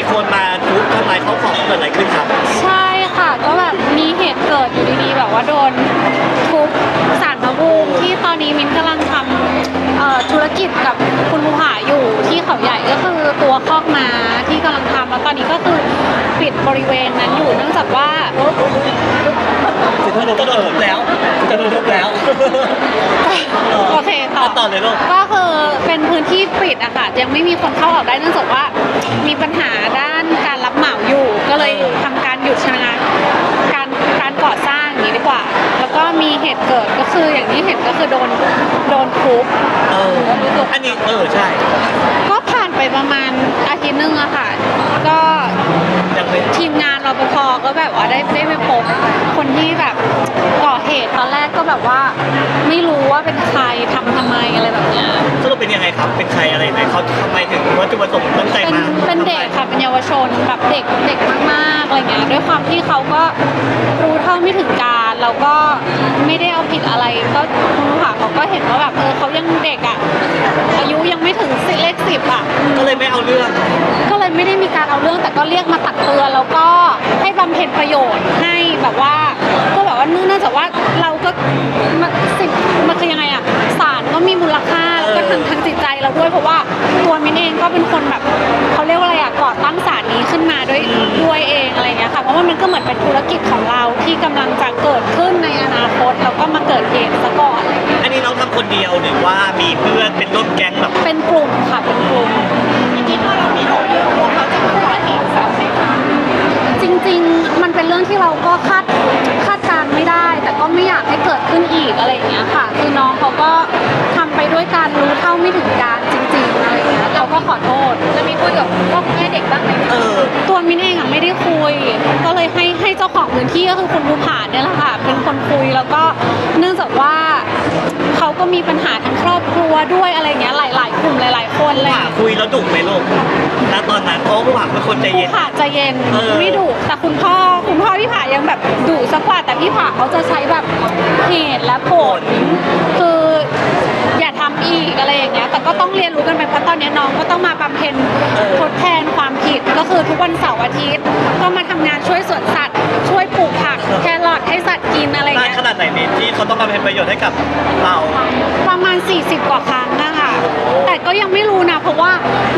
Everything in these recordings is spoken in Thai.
มีคนมาทุบทำลายข้าวของเกิดอะไรขึ้นครับ ใช่ค่ะ ก็แบบมีเหตุเกิดอยู่ดีๆแบบว่าโดนทุบสารพระภูมิที่ตอนนี้มิ้นกำลังทำ เอ่อธุรกิจกับคุณภูผาอยู่ที่เขาใหญ่ก็คือตัวคอกม้าที่กำลังทำแล้วตอนนี้ก็คือปิดบริเวณนั้นอยู่เนื่องจากว่าจะโดนทุบแล้วจะโดนทุบแล้ว โอเคต่อต่อเลยลูก ก็คือเป็นพื้นที่ปิดอะค่ะยังไม่มีคนเข้าออกได้เนื่องจากว่ามีปัญหาด้านการรับเหมาอยู่ ก็เลยทำการหยุดชะงักกา รการก่อสร้างอย่างนี้ดีกว่า แล้วก็มีเหตุเกิดก็คืออย่างที่เห็นก็คือโดนโดนทุบเอออันนี้เออใช่ก็ผ่านไปประมาณอาทิตย์หนึงอะค่ะ ก็ยังเป็นทีมงานรปภก็แบบว่าได้ได้ไปพบคนที่แบบ ก่อเหตุตอนแรกก็แบบว่า ไม่รู้ว่าเป็นใครทำทำไมอะไรแบบเนี้ยสรุปเป็นยังไงครับ เป็นใครอะไรไหนเขาทำไมถึงวัตถุประสงค์ตั้งใจเป็นมาเป็นเด็กค่ะเป็นเยาวชนแบบเด็กเด็กมากๆอะไรเงี้ยด้วยความที่เขาก็รู้เท่าไม่ถึงการ แล้วก็ไม่ได้เอาผิดอะไรก็คุณผู้ค่ะเขาก็เห็นว่าแบบเออเขายังเด็กอะอายุยังไม่ถึงสิเลขสิบอะ ก็เลยไม่เอาเรื่อง ก็เลยไม่ได้มีการเอาเรื่องแต่ก็เรียกมาตักเตือนแล้วก็ให้บำเพ็ญประโยชน์ให้แบบว่าก็แบบว่าเนื่องจากว่าเราก็มันสิมันคือยังไงอะศาลก็มีมูลค่าแล้วก็ทางทางจิตใจเราด้วยเพราะว่าตัวมินเองก็เป็นคนแบบเขาเรียกว่าอะไรอะก่อตั้งศาลนี้ขึ้นมาด้วย ว่ามันก็เหมือนเป็นธุรกิจของเราที่กำลังจะเกิดขึ้นในอนาคตแล้วก็มาเกิดเหตุซะก่อนอะไรเงี้ยอันนี้น้องทำคนเดียวหรือว่ามีเพื่อนเป็นร่วมแก๊งแบบเป็นกลุ่มค่ะเป็นกลุ่มจริงๆถ้าเรามีหนเรื่องว่าเขาจะมาก่อเหตุซ้ำไหมคะจริง ๆ มันเป็นเรื่องที่เราก็คาดคาดการณ์ไม่ได้ แต่ก็ไม่อยากให้เกิดขึ้นอีกอะไรอย่างเงี้ยค่ะ คือน้องเขาก็ทำ ไปด้วยการรู้เท่าไม่ถึงการจริงๆอะไรอย่างเงี้ยเราก็ขอโทษ จะมีคุยกับพ่อคุณแม่เด็กบ้างไหมเออ ตัวมินเองอะไม่ได้คุย ก็เลยให้ให้เจ้าของพื้นที่ก็คือคุณภูผาเนี่ยแหละค่ะเป็นคนคุยแล้วก็เนื่องจากว่าเขาก็มีปัญหาทั้งครอบครัวด้วยอะไรเงี้ยหลาย ๆ กลุ่มหลาย ๆ คนเลยผ่าคุยแล้วดุไหมลูกณตอนนั้นเพราะว่าผู้ผ่าเป็นคนใจภูเย็นผาใจเย็นเออ ไม่ดุแต่คุณพ่อคุณพ่อพี่ผายังแบบดุสักกว่าแต่พี่ผาเขาจะใช้แบบเหตุและผลคือ อย่าทำอีกอะไรอย่างเงี้ยแต่ก็ต้องเรียนรู้กันไปเพราะตอนนี้น้องก็ต้องมาบำเพ็ญทดแทนความผิดก็คือทุกวันเสาร์อาทิตย์ก็มาทำงานช่วยสวนสัตว์ ช่วยปลูกผักแครอทให้สัตว์กินอะไรนานเงี้ยขนาดไหนนี่ที่เขาต้องมาเป็นประโยชน์ให้กับเราประมาณ 40 กว่าครั้งนะคะแต่ก็ยังไม่รู้นะเพราะว่า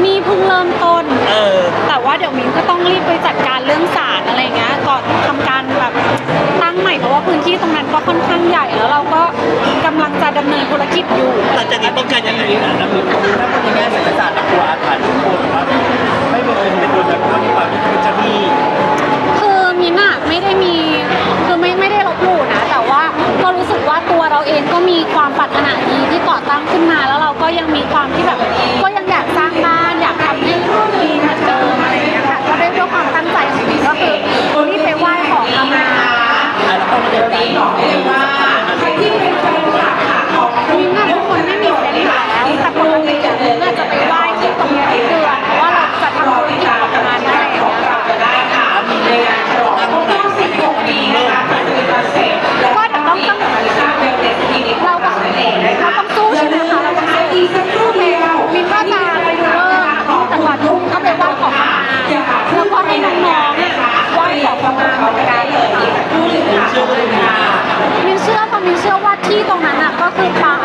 นี่เพิ่งเริ่มต้นเออแต่ว่าเดี๋ยวมิ้นก็ต้องรีบไปจัดการเรื่องศาลอะไรเงี้ยก่อนทำการแบบตั้งใหม่เพราะว่าพื้นที่ตรงนั้นก็ค่อนข้างใหญ่แล้วเราก็กำลังจะดำเนินธุรกิจอยู่ หลังจากนี้ป้องกันยังไงนะถ้าพูดในแง่ศิลปศาสตร์กลัวอาถรรพ์ทุกคนว่าไม่เป็นเป็นคนแบบว่ามีความเป็นเจ้าหนี้คือมิ้นอะไม่ได้มีคือไม่ไม่ได้ลบหลู่นะ แต่ว่าก็รู้สึกว่าตัวเราเองก็มีความปรารถนาดีที่ก่อตั้งขึ้นมา แล้วเราก็ยังมีความที่แบบก็ยังอยากสร้างบ้านอยากทำให้ดีเหมือนเดิมอะไรอย่างเงี้ยค่ะก็ด้วยด้วยความตั้งใจของมิ้นก็คือรีบไปไหว้ขอขมา แล้วก็เดี๋ยวนี้บอกเลยว่าใครที่เป็นแฟนคลับของ มิ้นท์น่ะเป็นคนไม่มีเซนส์อยู่แล้วแต่ปกติอะมิ้นท์น่ะจะไปไหว้ที่ตรงนี้ทุกเดือนเพราะว่าเราจะทำธุรกิจประมาณนั้นอะไรอย่างเงี้ยค่ะ มีเลขตั้ง มาเหมือนกัน เชื่อว่ามี มินเชื่อค่ะมินเชื่อว่าที่ตรง นั้น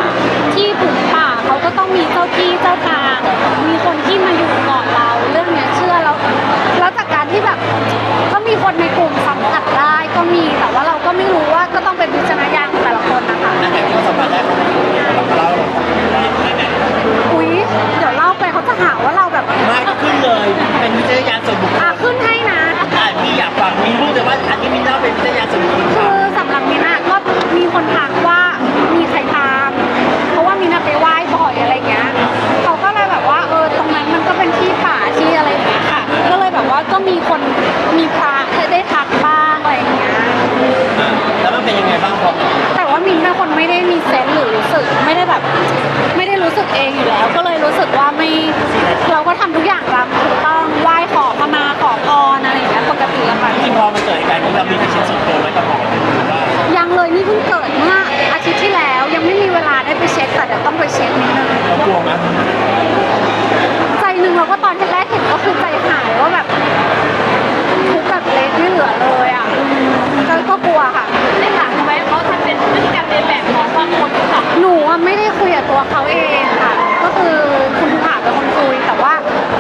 ไม่ได้คุยกับตัวเขาเองค่ะ ก็คือคุณภูผาเป็นคนคุย แต่ว่า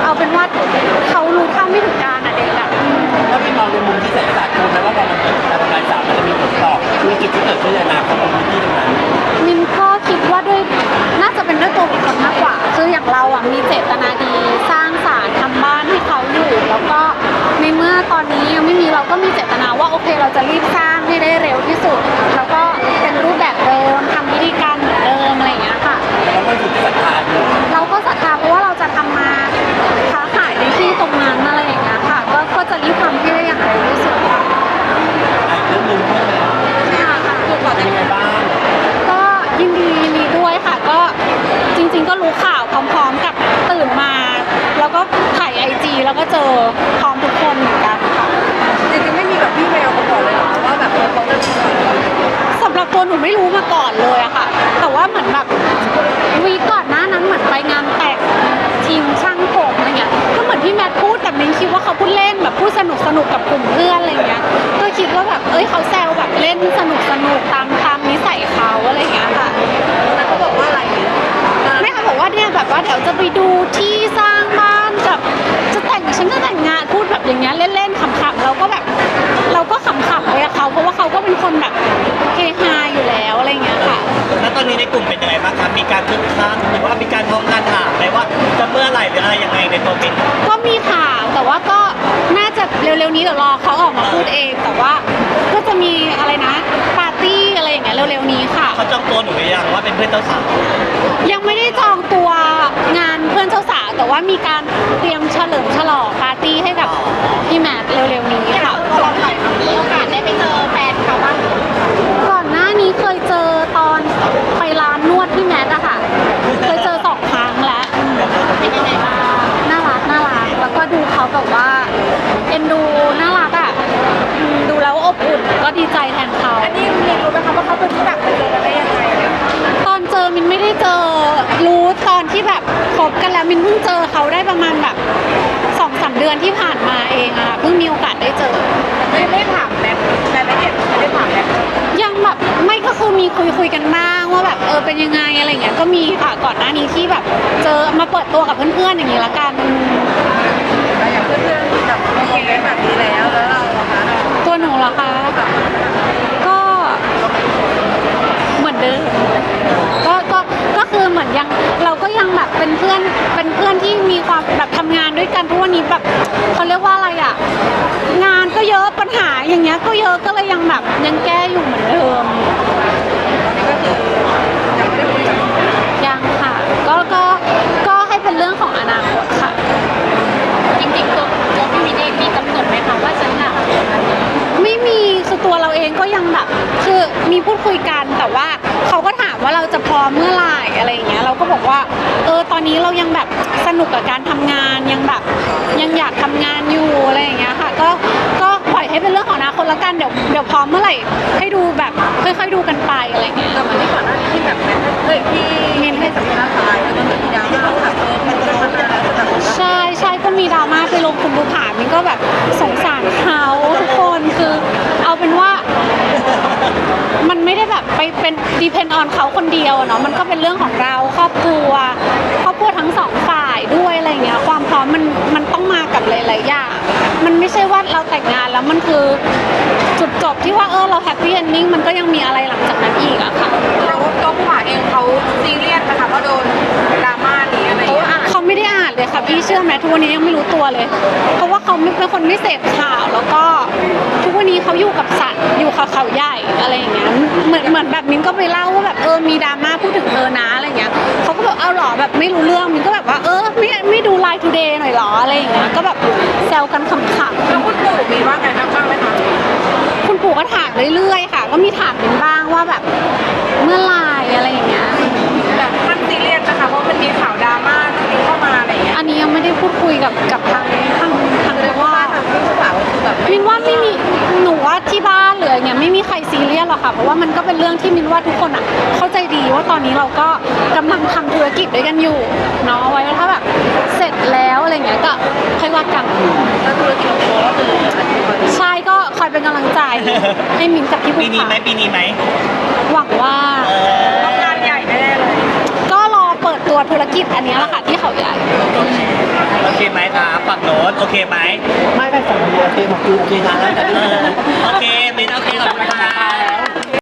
เอาเป็นว่าเขารู้เท่าไม่ถึงการอะเด็กอะอืมแล้วพี่มองในมุมที่เศรษฐศาสตร์กลัวไหมว่าพอมันเกิดการทำลายสารมันจะมีผลต่อธุรกิจที่เกิดขึ้นในอนาคตของพื้นที่ตรงนั้นมินก็คิดว่าด้วยน่าจะเป็นด้วยตัวบุคคลมากกว่า คืออย่างเราอะมีเจตนาดี ก็รู้ข่าวพร้อมๆกับตื่นมา แล้วก็ถ่ายไอจีแล้วก็เจอพร้อมทุกคนเหมือนกันค่ะ จริงๆไม่มีแบบพี่แมวมาก่อนเลยเหรอว่าแบบเออเขาจะมีแบบสำหรับตัวหนูไม่รู้มาก่อนเลยอะค่ะ แต่ว่าเหมือนแบบวีคก่อนหน้านั้นเหมือนไปงานแต่งทีมช่างผมอะไรเงี้ย ก็เหมือนพี่แมทพูดแต่มิ้นคิดว่าเขาพูดเล่นแบบพูดสนุกสนุกกับกลุ่มเพื่อนอะไรเงี้ย ก็คิดว่าแบบเอ้ยเขาแซวแบบเล่นสนุกสนุกตาม ว่าเนี่ยแบบว่าเดี๋ยวจะไปดูที่สร้างบ้านกับจะแต่งฉันจะแต่งงานพูดแบบอย่างเงี้ยเล่นๆขำๆเราก็แบบเราก็ขำๆไปกับเขาเพราะว่าเขาก็เป็นคนแบบเฮฮาอยู่แล้วอะไรเงี้ยค่ะแล้วตอนนี้ในกลุ่มเป็นยังไงบ้างครับมีการคึกคักหรือว่ามีการท้องการถามไหมว่าจะเมื่อไหร่หรืออะไรยังไงในตัวมินก็มีข่าวแต่ว่าก็น่าจะเร็วๆนี้เดี๋ยวรอเขาออกมาพูดเอง แต่ว่าก็จะมีอะไรนะปาร์ตี้อะไรอย่างเงี้ยเร็วๆนี้ค่ะ เขาจองตัวหนูหรือยังว่าเป็นเพื่อนเจ้าสาวยังไม่ได้จองตัวงานเพื่อนเจ้าสาว แต่ว่ามีการเตรียมเฉลิมฉลองปาร์ตี้ให้กับพี่แมทเร็วๆนี้ค่ะ เราหน่อยมีโอกาสได้ไปเจอแฟนเขาบ้างก่อนหน้านี้เคยเจอตอนไปร้านนวดพี่แมทอะค่ะ เคยเจอสองครั้งแล้วเป็นยังไงบ้างน่ารักน่ารัก แล้วก็ดูเขาแบบว่าเอ็นดูน่ารักอะอืมดูแล้วอบอุ่นก็ดีใจแทนเขา อันนี้มีรู้ไหมคะว่าเขาเป็นที่แบบไปเจอกันได้ยังไงตอนเจอมินไม่ได้เจอรู้ตอนที่แบบ มินเพิ่งเจอเขาได้ประมาณแบบสองสามเดือนที่ผ่านมาเองอะเพิ่งมีโอกาสได้เจอ ไม่ได้ถามแม็กรายละเอียดไม่ได้ถามแม็กยังแบบไม่ก็คือมีคุยคุยกันบ้างว่าแบบเออเป็นยังไงอะไรเงี้ยก็มีค่ะก่อนหน้านี้ที่แบบ เจอมาเปิดตัวกับเพื่อนๆอย่างนี้ละกันแล้วอย่างเพื่อนๆแบบโอเคแบบนี้แล้วแล้วเราอะคะ ตัวหนูเหรอคะก็เหมือนเดิมก็ก็ก็คือเหมือน ยังเราก็ยังแบบเป็นเพื่อนเป็นเพื่อนที่มีความแบบทำงานด้วยกันทุกวันนี้แบบเขาเรียกว่าอะไรอะงานก็เยอะปัญหาอย่างเงี้ยก็เยอะก็เลยยังแบบยังแก้อยู่เหมือนเดิม อยู่อะไรอย่างเงี้ยค่ะ ก็ก็ปล่อยให้เป็นเรื่องของอนาคตละกันเดี๋ยวเดี๋ยวพร้อมเมื่อไหร่ให้ดูแบบค่อยๆดูกันไปอะไรอย่างเงี้ย แต่เหมือนที่ก่อนหน้านี้ที่แบบเอ้ยพี่เมนให้สัมภาษณ์ไปแล้วก็มีดราม่าค่ะเออมันจะมาแล้แต่แบบใช่ใช่ก็มีดราม่าไปลงคุณลูกผามันก็แบบสงสารเขาทุกคนคือเอาเป็นว่า มันไม่ได้แบบไปเป็นดีเพนออนเขาคนเดียวเนาะมันก็เป็นเรื่องของเราครอบครัวครอบครัวทั้งสองฝ่ายด้วยอะไรอย่างเงี้ย ๆอย่าง มันไม่ใช่ว่าเราแต่งงานแล้วมันคือจุดจบที่ว่าเออเราแฮปปี้เอนดิ้งมันก็ยังมีอะไรหลังจากนั้นอีกอะค่ะ เราตัวผู้หาเองเขาซีเรียสนะคะว่าโดนดราม่านี้ ค่ะพี่เชื่อไหมทุกวันนี้ยังไม่รู้ตัวเลย เพราะว่าเขาไม่เป็นคนไม่เสพข่าวแล้วก็ทุกวันนี้เขาอยู่กับสัตว์อยู่กับเขาใหญ่อะไรอย่างเงี้ยเหมือนเหมือนแบบมิ้นก็ไปเล่าว่าแบบเออมีดราม่าพูดถึงเธอนะอะไรเงี้ยเขาก็แบบเอาหรอแบบไม่รู้เรื่องมิ้นก็แบบว่าเออไม่ไม่ดูไลน์ทูเดย์หน่อยหรออะไรอย่างเงี้ยก็แบบแซวกันขำๆแล้วคุณปู่มีว่าไงบ้างไหมคะคุณปู่ก็ถามเรื่อยๆค่ะ ก็มีถามเป็นบ้างว่าแบบเมื่อไหรอะไรอย่างเงี้ย ไม่ได้พูดคุยกับกับทางทางทางแสดงว่าบ้านทางผู้สาวคือแบบมินว่าไม่มีหนูว่าที่บ้านหรืออย่างเงี้ยไม่มีใครซีเรียสหรอกค่ะเพราะว่ามันก็เป็นเรื่องที่มินว่าทุกคนอะเข้าใจดีว่าตอนนี้เราก็กำลังทำธุรกิจด้วยกันอยู่เนาะเอาไว้ถ้าแบบเสร็จแล้วอะไรเงี้ยก็ค่อยว่ากันแล้วธุรกิจของโบก็คืออาชีพเขาใช่ก็คอยเป็นกำลังใจให้มินกับพี่ภูปีนี้ไหมค่ะปีนี้ไหมหวังว่า ธุรกิจอันเนี้ยแหละค่ะที่เขาใหญ่ โอเคไหมครับฝั่งโน้นโอเคไหมไม่ไม่ฝั่งนี้โอเคหมดคือโอเคนะเออโอเคมินโอเคขอบคุณครับ